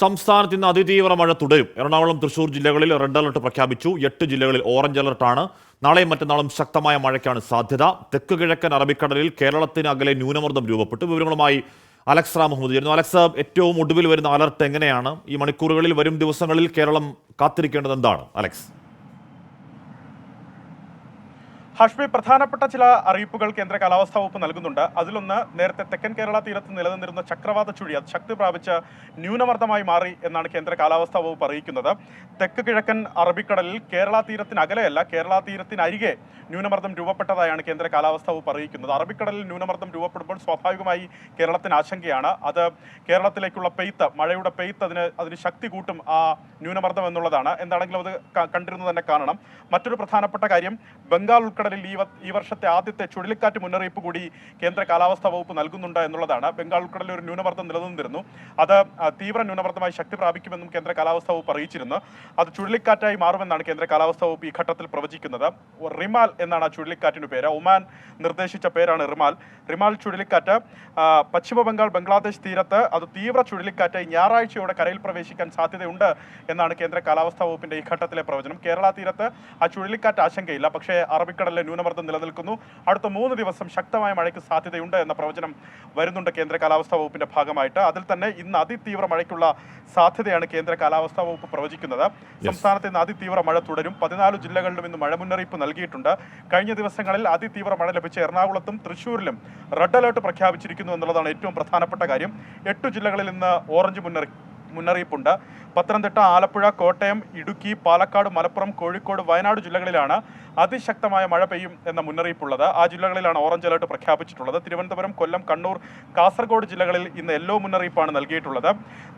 സംസ്ഥാനത്ത് ഇന്ന് അതിതീവ്ര മഴ തുടരും. എറണാകുളം തൃശൂർ ജില്ലകളിൽ റെഡ് അലർട്ട് പ്രഖ്യാപിച്ചു. എട്ട് ജില്ലകളിൽ ഓറഞ്ച് അലർട്ടാണ്. നാളെയും മറ്റന്നാളും ശക്തമായ മഴയ്ക്കാണ് സാധ്യത. തെക്ക് കിഴക്കൻ അറബിക്കടലിൽ കേരളത്തിന് അകലെ ന്യൂനമർദ്ദം രൂപപ്പെട്ടു. വിവരങ്ങളുമായി അലക്സ് റാം മുഹമ്മദ് ചേരുന്നു. അലക്സ് ഏറ്റവും ഒടുവിൽ വരുന്ന അലർട്ട് എങ്ങനെയാണ്? ഈ മണിക്കൂറുകളിൽ വരും ദിവസങ്ങളിൽ കേരളം കാത്തിരിക്കേണ്ടത് എന്താണ്? അലക്സ്. ഹാഷ്മി പ്രധാനപ്പെട്ട ചില അറിയിപ്പുകൾ കേന്ദ്ര കാലാവസ്ഥാ വകുപ്പ് നൽകുന്നുണ്ട്. അതിലൊന്ന് നേരത്തെ തെക്കൻ കേരള തീരത്ത് നിലനിന്നിരുന്ന ചക്രവാത ചുഴി അത് ശക്തി പ്രാപിച്ച് ന്യൂനമർദ്ദമായി മാറി എന്നാണ് കേന്ദ്ര കാലാവസ്ഥാ വകുപ്പ് അറിയിക്കുന്നത്. തെക്ക് കിഴക്കൻ അറബിക്കടലിൽ കേരള തീരത്തിന് അകലെയല്ല കേരള തീരത്തിനരികെ ന്യൂനമർദ്ദം രൂപപ്പെട്ടതായാണ് കേന്ദ്ര കാലാവസ്ഥാ വകുപ്പ് അറിയിക്കുന്നത്. അറബിക്കടലിൽ ന്യൂനമർദ്ദം രൂപപ്പെടുമ്പോൾ സ്വാഭാവികമായി കേരളത്തിന് ആശങ്കയാണ്. അത് കേരളത്തിലേക്കുള്ള പെയ്ത്ത് മഴയുടെ പെയ്ത്ത് അതിന് അതിന് ശക്തി കൂട്ടും ആ ന്യൂനമർദ്ദം എന്നുള്ളതാണ്. എന്താണെങ്കിലും അത് കണ്ടിരുന്നു തന്നെ കാണണം. മറ്റൊരു പ്രധാനപ്പെട്ട കാര്യം ബംഗാൾ ഉൾക്കടലിൽ ഈ ഈ വർഷത്തെ ആദ്യത്തെ ചുഴലിക്കാറ്റ് മുന്നറിയിപ്പ് കൂടി കേന്ദ്ര കാലാവസ്ഥാ വകുപ്പ് നൽകുന്നുണ്ട് എന്നുള്ളതാണ്. ബംഗാൾ ഉൾക്കടലിൽ ഒരു ന്യൂനമർദ്ദം നിലനിന്നിരുന്നു. അത് തീവ്ര ന്യൂനമർദ്ദമായി ശക്തി പ്രാപിക്കുമെന്നും കേന്ദ്ര കാലാവസ്ഥാ വകുപ്പ് അറിയിച്ചിരുന്നു. അത് ചുഴലിക്കാറ്റായി മാറുമെന്നാണ് കേന്ദ്ര കാലാവസ്ഥാ വകുപ്പ് ഈ ഘട്ടത്തിൽ പ്രവചിക്കുന്നത്. റിമാൽ എന്നാണ് ആ ചുഴലിക്കാറ്റിന് പേര്. ഒമാൻ നിർദ്ദേശിച്ച പേരാണ് റിമാൽ. റിമാൽ ചുഴലിക്കാറ്റ് പശ്ചിമ ബംഗാൾ ബംഗ്ലാദേശ് തീരത്ത് അത് തീവ്ര ചുഴലിക്കാറ്റായി ഞായറാഴ്ചയോടെ കരയിൽ പ്രവേശിക്കാൻ സാധ്യതയുണ്ട് എന്നാണ് കേന്ദ്ര കാലാവസ്ഥാ വകുപ്പിന്റെ ഈ ഘട്ടത്തിലെ പ്രവചനം. കേരള തീരത്ത് ആ ചുഴലിക്കാറ്റ് ആശങ്കയില്ല. പക്ഷേ അറബിക്കടലിലെ ന്യൂനമർദ്ദം നിലനിൽക്കുന്നു. അടുത്ത മൂന്ന് ദിവസം ശക്തമായ മഴയ്ക്ക് സാധ്യതയുണ്ട് എന്ന പ്രവചനം വരുന്നുണ്ട് കേന്ദ്ര കാലാവസ്ഥാ വകുപ്പിന്റെ ഭാഗമായിട്ട്. അതിൽ തന്നെ ഇന്ന് അതിതീവ്ര മഴയ്ക്കുള്ള സാധ്യതയാണ് കേന്ദ്ര കാലാവസ്ഥാ വകുപ്പ് പ്രവചിക്കുന്നത്. സംസ്ഥാനത്ത് ഇന്ന് അതിതീവ്ര മഴ തുടരും. പതിനാല് ജില്ലകളിലും ഇന്ന് മഴ മുന്നറിയിപ്പ് നൽകിയിട്ടുണ്ട്. കഴിഞ്ഞ ദിവസങ്ങളിൽ അതിതീവ്ര മഴ ലഭിച്ച എറണാകുളത്തും തൃശ്ശൂരിലും റെഡ് അലേർട്ട് പ്രഖ്യാപിച്ചിരിക്കുന്നു എന്നുള്ളതാണ് ഏറ്റവും പ്രധാനപ്പെട്ട കാര്യം. എട്ടു ജില്ലകളിൽ ഇന്ന് ഓറഞ്ച് മുന്നറി മുന്നറിയിപ്പുണ്ട്. പത്തനംതിട്ട ആലപ്പുഴ കോട്ടയം ഇടുക്കി പാലക്കാട് മലപ്പുറം കോഴിക്കോട് വയനാട് ജില്ലകളിലാണ് അതിശക്തമായ മഴ പെയ്യും എന്ന മുന്നറിയിപ്പുള്ളത്. ആ ജില്ലകളിലാണ് ഓറഞ്ച് അലർട്ട് പ്രഖ്യാപിച്ചിട്ടുള്ളത്. തിരുവനന്തപുരം കൊല്ലം കണ്ണൂർ കാസർഗോഡ് ജില്ലകളിൽ ഇന്ന് യെല്ലോ മുന്നറിയിപ്പാണ് നൽകിയിട്ടുള്ളത്.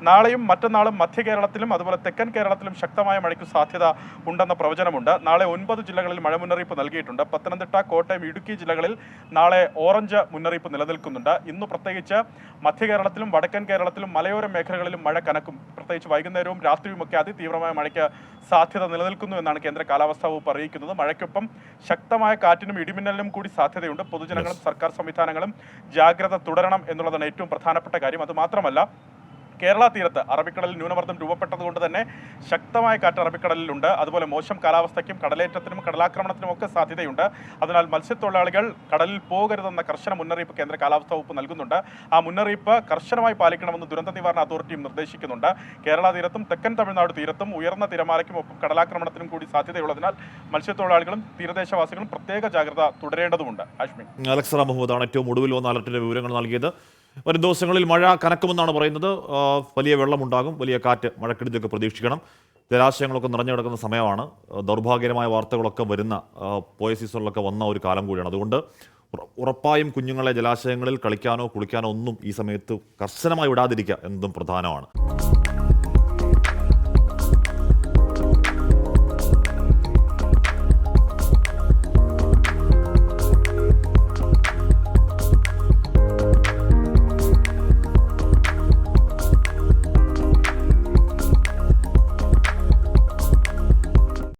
നാളെയും മറ്റന്നാളും മധ്യ കേരളത്തിലും അതുപോലെ തെക്കൻ കേരളത്തിലും ശക്തമായ മഴയ്ക്ക് സാധ്യത ഉണ്ടെന്ന പ്രവചനമുണ്ട്. നാളെ ഒൻപത് ജില്ലകളിൽ മഴ മുന്നറിയിപ്പ് നൽകിയിട്ടുണ്ട്. പത്തനംതിട്ട കോട്ടയം ഇടുക്കി ജില്ലകളിൽ നാളെ ഓറഞ്ച് മുന്നറിയിപ്പ് നിലനിൽക്കുന്നുണ്ട്. ഇന്ന് പ്രത്യേകിച്ച് മധ്യ കേരളത്തിലും വടക്കൻ കേരളത്തിലും മലയോര മേഖലകളിലും മഴ കനക്കും. പ്രത്യേകിച്ച് വൈകുന്നേരവും രാത്രിയുമൊക്കെ അതിതീവ്രമായ മഴയ്ക്ക് സാധ്യത നിലനിൽക്കുന്നു എന്നാണ് കേന്ദ്ര കാലാവസ്ഥാ വകുപ്പ് അറിയിക്കുന്നത്. മഴയ്ക്കൊപ്പം ശക്തമായ കാറ്റിനും ഇടിമിന്നലിനും കൂടി സാധ്യതയുണ്ട്. പൊതുജനങ്ങളും സർക്കാർ സംവിധാനങ്ങളും ജാഗ്രത തുടരണം എന്നുള്ളതാണ് ഏറ്റവും പ്രധാനപ്പെട്ട കാര്യം. അത് മാത്രമല്ല കേരള തീരത്ത് അറബിക്കടലിൽ ന്യൂനമർദ്ദം രൂപപ്പെട്ടതുകൊണ്ട് തന്നെ ശക്തമായ കാറ്റ് അറബിക്കടലിലുണ്ട്. അതുപോലെ മോശം കാലാവസ്ഥയ്ക്കും കടലേറ്റത്തിനും കടലാക്രമണത്തിനും ഒക്കെ സാധ്യതയുണ്ട്. അതിനാൽ മത്സ്യത്തൊഴിലാളികൾ കടലിൽ പോകരുതെന്ന കർശന മുന്നറിയിപ്പ് കേന്ദ്ര കാലാവസ്ഥാ വകുപ്പ് നൽകുന്നുണ്ട്. ആ മുന്നറിയിപ്പ് കർശനമായി പാലിക്കണമെന്ന് ദുരന്ത നിവാരണ അതോറിറ്റിയും നിർദ്ദേശിക്കുന്നുണ്ട്. കേരള തീരത്തും തെക്കൻ തമിഴ്നാട് തീരത്തും ഉയർന്ന തിരമാലയ്ക്കും ഒപ്പം കടലാക്രമണത്തിനും കൂടി സാധ്യതയുള്ളതിനാൽ മത്സ്യത്തൊഴിലാളികളും തീരദേശവാസികളും പ്രത്യേക ജാഗ്രത തുടരേണ്ടതുണ്ട്. അലക്സറ മുഹമ്മദാണ് ഏറ്റവും ഒടുവിൽ വന്ന അലർട്ടിന്റെ വിവരങ്ങൾ നൽകിയത്. വരും ദിവസങ്ങളിൽ മഴ കനക്കുമെന്നാണ് പറയുന്നത്. വലിയ വെള്ളമുണ്ടാകും. വലിയ കാറ്റ് മഴക്കെടുതിയൊക്കെ പ്രതീക്ഷിക്കണം. ജലാശയങ്ങളൊക്കെ നിറഞ്ഞു കിടക്കുന്ന സമയമാണ്. ദൗർഭാഗ്യകരമായ വാർത്തകളൊക്കെ വരുന്ന പോയ സീസണിലൊക്കെ വന്ന ഒരു കാലം കൂടിയാണ്. അതുകൊണ്ട് ഉറ- ഉറപ്പായും കുഞ്ഞുങ്ങളെ ജലാശയങ്ങളിൽ കളിക്കാനോ കുളിക്കാനോ ഒന്നും ഈ സമയത്ത് കർശനമായി വിടാതിരിക്കുക എന്നതും പ്രധാനമാണ്.